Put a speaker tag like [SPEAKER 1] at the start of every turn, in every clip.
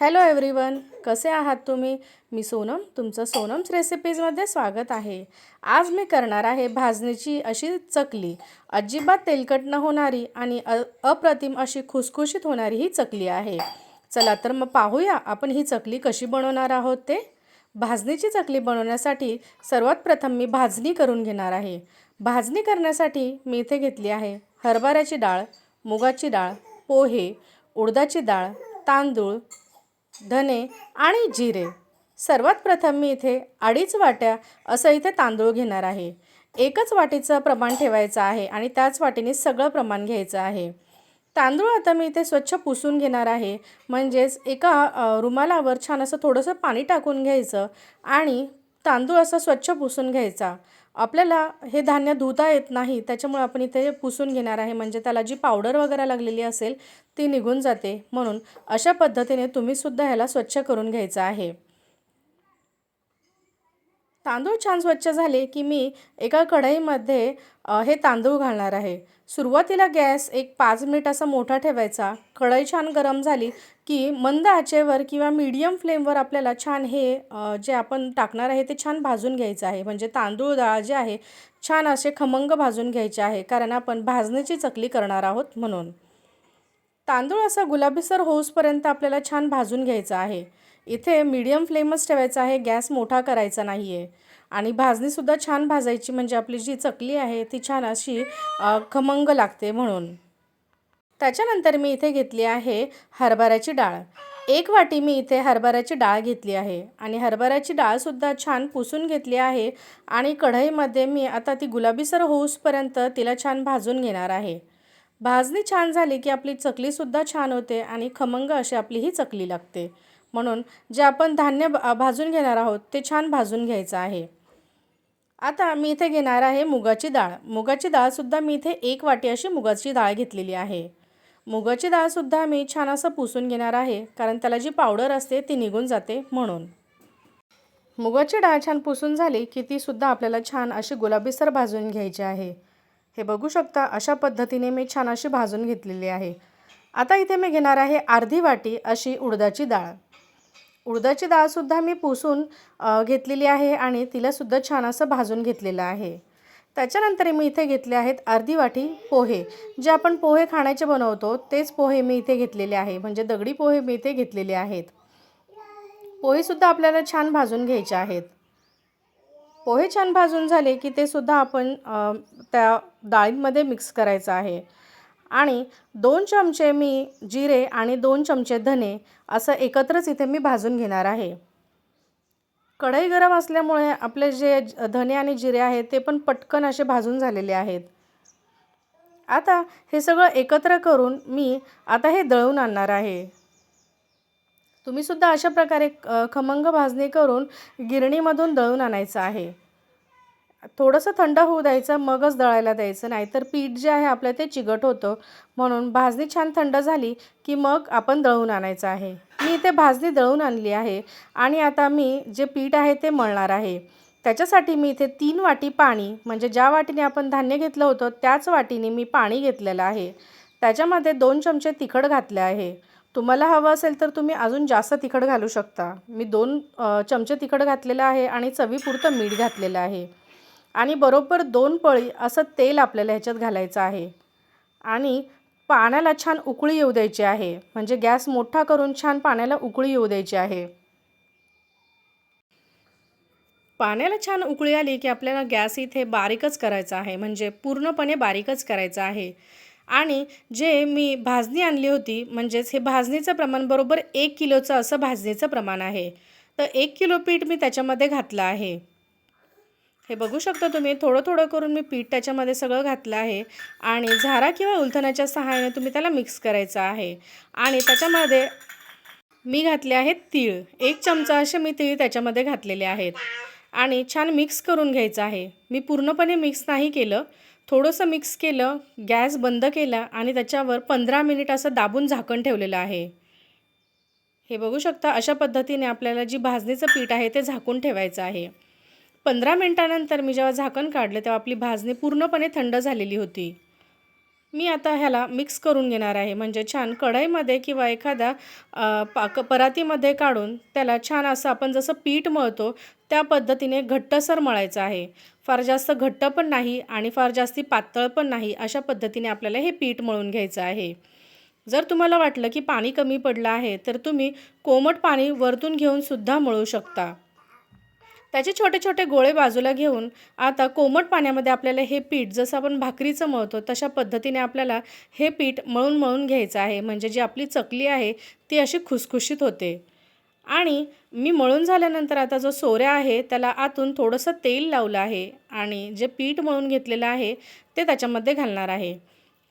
[SPEAKER 1] Hello everyone कसे आहात तुम्ही? मी सोनम तुमचं सोनम्स रेसिपीजमध्ये स्वागत आहे. आज मी करणार आहे भाजणीची अशी चकली. अजिबात तेलकट न होणारी आणि अ अप्रतिम अशी खुसखुशीत होणारी ही चकली आहे. चला तर मग पाहूया आपण ही चकली कशी बनवणार आहोत ते. भाजणीची चकली बनवण्यासाठी सर्वात प्रथम मी भाजणी करून घेणार आहे. भाजणी करण्यासाठी मी इथे घेतली आहे हरभऱ्याची डाळ मुगाची डाळ पोहे उडदाची डाळ तांदूळ धने आणि जिरे. सर्वात प्रथम मी इथे अडीच वाट्या असं इथे तांदूळ घेणार आहे. एकच वाटीचं प्रमाण ठेवायचं आहे आणि त्याच वाटीने सगळं प्रमाण घ्यायचं आहे. तांदूळ आता मी इथे स्वच्छ पुसून घेणार आहे. म्हणजेच एका रुमालावर छान असं थोडंसं पाणी टाकून घ्यायचं आणि तांदूळ असा स्वच्छ पुसून घ्यायचा. आपल्याला हे धान्य धुता येत नाही त्याच्यामुळे आपण इथे पुसून घेणार आहे. म्हणजे त्याला जी पावडर वगैरे लागलेली असेल ती निघून जाते. म्हणून अशा पद्धतीने तुम्हीसुद्धा ह्याला स्वच्छ करून घ्यायचं आहे. तांदूळ छान स्वच्छ झाले की मी एका कढईमध्ये हे तांदूळ घालणार आहे. सुरुवातीला गॅस एक पाच मिनिट असा मोठा ठेवायचा. कढई छान गरम झाली की मंद आचेवर किंवा मीडियम फ्लेमवर आपल्याला छान हे जे आपण टाकणार आहे ते छान भाजून घ्यायचं आहे. म्हणजे तांदूळ डाळ जे आहे छान असे खमंग भाजून घ्यायचे आहे. कारण आपण भाजणीची चकली करणार आहोत म्हणून. तांदूळ असा गुलाबीसर होऊसपर्यंत आपल्याला छान भाजून घ्यायचा आहे. इथे मीडियम फ्लेमच ठेवायचा आहे गॅस मोठा करायचा नाही आहे आणि भाजणीसुद्धा छान भाजायची म्हणजे आपली जी चकली आहे ती छान अशी खमंग लागते म्हणून. त्याच्यानंतर मी इथे घेतली आहे हरभऱ्याची डाळ. एक वाटी मी इथे हरभऱ्याची डाळ घेतली आहे. आणि हरभऱ्याची डाळसुद्धा छान पुसून घेतली आहे. आणि कढईमध्ये मी आता ती गुलाबीसर होऊसपर्यंत तिला छान भाजून घेणार आहे. भाजणी छान झाली की आपली चकलीसुद्धा छान होते आणि खमंग अशी आपली ही चकली लागते. म्हणून जे आपण धान्य भाजून घेणार आहोत ते छान भाजून घ्यायचं आहे. आता मी इथे घेणार आहे मुगाची डाळ. मुगाची डाळसुद्धा मी इथे एक वाटी अशी मुगाची डाळ घेतलेली आहे. मुगाची डाळसुद्धा मी छान असं पुसून घेणार आहे कारण त्याला जी पावडर असते ती निघून जाते म्हणून. मुगाची डाळ छान पुसून झाली की तीसुद्धा आपल्याला छान अशी गुलाबीसर भाजून घ्यायची आहे. हे बघू शकता अशा पद्धतीने मी छान अशी भाजून घेतलेली आहे. आता इथे मी घेणार आहे अर्धी वाटी अशी उडदाची डाळ. उडदाची डाळसुद्धा मी पुसून घेतलेली आहे आणि तिलासुद्धा छान असं भाजून घेतलेलं आहे. त्याच्यानंतर मी इथे घेतले आहेत अर्धी वाटी पोहे. जे आपण पोहे खाण्याचे बनवतो तेच पोहे मी इथे घेतलेले आहे. म्हणजे दगडी पोहे मी इथे घेतलेले आहेत. पोहेसुद्धा आपल्याला छान भाजून घ्यायचे आहेत. पोहे छान भाजून झाले की ते सुद्धा आपण त्या डाळींमध्ये मिक्स करायचं आहे. आणि दोन चमचे मी जिरे आणि दोन चमचे धने असं एकत्रच इथे मी भाजून घेणार आहे. कढई गरम असल्यामुळे आपले जे धने आणि जिरे आहेत ते पण पटकन असे भाजून झालेले आहेत. आता हे सगळं एकत्र करून मी आता हे दळून आणणार आहे. तुम्हीसुद्धा अशा प्रकारे खमंग भाजणी करून गिरणीमधून दळून आणायचं आहे. थोडंसं थंड होऊ द्यायचं मगच दळायला द्यायचं नाहीतर पीठ जे आहे आपलं ते चिकट होतं. म्हणून भाजणी छान थंड झाली की मग आपण दळून आणायचं आहे. मी इथे भाजणी दळून आणली आहे आणि आता मी जे पीठ आहे ते मळणार आहे. त्याच्यासाठी मी इथे तीन वाटी पाणी म्हणजे ज्या वाटीने आपण धान्य घेतलं होतं त्याच वाटीने मी पाणी घेतलेलं आहे. त्याच्यामध्ये दोन चमचे तिखट घातले आहे. तुम्हाला हवं असेल तर तुम्ही अजून जास्त तिखट घालू शकता. मी दोन चमचे तिखट घातलेलं आहे आणि चवीपुरतं मीठ घातलेलं आहे. आणि बरोबर दोन पळी असं तेल आपल्याला ह्याच्यात घालायचं आहे. आणि पाण्याला छान उकळी येऊ द्यायची आहे. म्हणजे गॅस मोठा करून छान पाण्याला उकळी येऊ द्यायची आहे. पाण्याला छान उकळी आली की आपल्याला गॅस इथे बारीकच करायचा आहे. म्हणजे पूर्णपणे बारीकच करायचा आहे. आणि जे मी भाजणी आणली होती म्हणजेच हे भाजणीचं प्रमाण बरोबर एक किलोचं असं भाजणीचं प्रमाण आहे. तर एक किलो पीठ मी त्याच्यामध्ये घातलं आहे. हे बघू शकता तुम्ही थोडं थोडं करून मी पीठ त्याच्यामध्ये सगळं घातलं आहे आणि झारा किंवा उलथण्याच्या सहाय्याने तुम्ही त्याला मिक्स करायचं आहे. आणि त्याच्यामध्ये मी घातले आहेत तीळ एक चमचा असे मी तीळ त्याच्यामध्ये घातलेले आहेत. आणि छान मिक्स करून घ्यायचं आहे. मी पूर्णपणे मिक्स नाही केलं. थोडंसं मिक्स केलं गॅस बंद केला आणि त्याच्यावर पंधरा मिनिट असं दाबून झाकण ठेवलेलं आहे. हे बघू शकता अशा पद्धतीने आपल्याला जी भाजणीचं पीठ आहे ते झाकून ठेवायचं आहे. पंधरा मिनटानंतर मी जेव्हा झाकण काढलं तेव्हा आपली भाजणी पूर्णपणे थंड झालेली होती. मी आता ह्याला मिक्स करून घेणार आहे. म्हणजे छान कढईमध्ये किंवा एखाद्या पाक परातीमध्ये काढून त्याला छान असं आपण जसं पीठ मळतो त्या पद्धतीने घट्टसर मळायचं आहे. फार जास्त घट्ट पण नाही आणि फार जास्ती पातळ पण नाही अशा पद्धतीने आपल्याला हे पीठ मळून घ्यायचं आहे. जर तुम्हाला वाटलं की पाणी कमी पडलं आहे तर तुम्ही कोमट पाणी वरतून घेऊन सुद्धा मळू शकता. त्याचे छोटे छोटे गोळे बाजूला घेऊन आता कोमट पाण्यामध्ये आपल्याला हे पीठ जसं आपण भाकरीचं मळतो तशा पद्धतीने आपल्याला हे पीठ मळून मळून घ्यायचं आहे. म्हणजे जी आपली चकली आहे ती अशी खुसखुशीत होते. आणि मी मळून झाल्यानंतर आता जो सोऱ्या आहे त्याला आतून थोडंसं तेल लावलं आहे आणि जे पीठ मळून घेतलेलं आहे ते त्याच्यामध्ये घालणार आहे.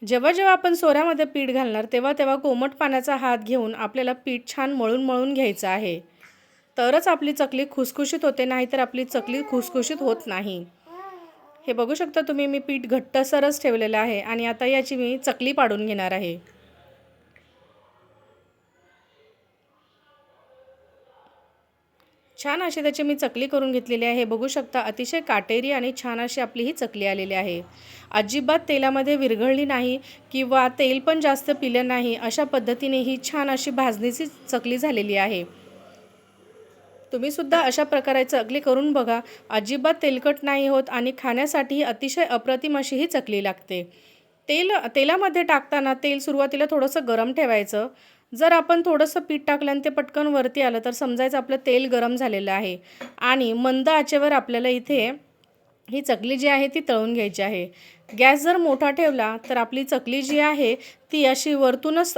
[SPEAKER 1] जेव्हा जेव्हा आपण सोऱ्यामध्ये पीठ घालणार तेव्हा तेव्हा कोमट पाण्याचा हात घेऊन आपल्याला पीठ छान मळून मळून घ्यायचं आहे. तरच आपली चकली खुसखुशीत होते नाहीतर आपली चकली खुसखुशीत होत नाही. हे बघू शकता तुम्ही मी पीठ घट्टसरच ठेवलेलं आहे आणि आता याची मी चकली पाडून घेणार आहे. छान अशी त्याची मी चकली करून घेतलेली आहे. हे बघू शकता अतिशय काटेरी आणि छान अशी आपली ही चकली आलेली आहे. अजिबात तेलामध्ये विरघळली नाही किंवा तेल पण जास्त पिलं नाही अशा पद्धतीने ही छान अशी भाजणीची चकली झालेली आहे. तुम्ही सुद्धा अशा प्रकारे चकली करून बघा. अजिबात तेलकट नाही होत आणि खाण्यासाठी अतिशय अप्रतिम अशी ही चकली लागते. तेल तेलामध्ये टाकताना तेल सुरुवातीला थोडंसं गरम ठेवायचं. जर आपण थोडंसं पीठ टाकलं आणि ते पटकन वरती आलं तर समजायचं आपलं तेल गरम झालेलं आहे. आणि मंद आचेवर आपल्याला इथे ही चकली जी आहे ती तळून घ्यायची आहे. गॅस जर मोठा ठेवला तर आपली चकली जी आहे ती अशी वरतूनच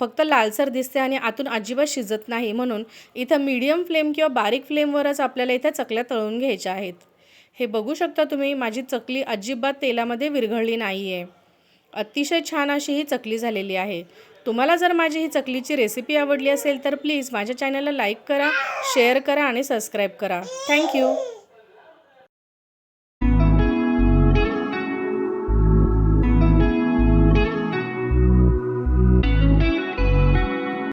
[SPEAKER 1] फक्त लालसर दिसते आणि आतून अजिबात शिजत नाही. म्हणून इथं मीडियम फ्लेम किंवा बारीक फ्लेमवरच आपल्याला इथं चकल्या तळून घ्यायच्या आहेत. हे बघू शकता तुम्ही माझी चकली अजिबात तेलामध्ये विरघळली नाही आहे अतिशय छान अशी ही चकली झालेली आहे. तुम्हाला जर माझी ही चकलीची रेसिपी आवडली असेल तर प्लीज माझ्या चॅनलला लाईक करा शेअर करा आणि सबस्क्राईब करा. थँक्यू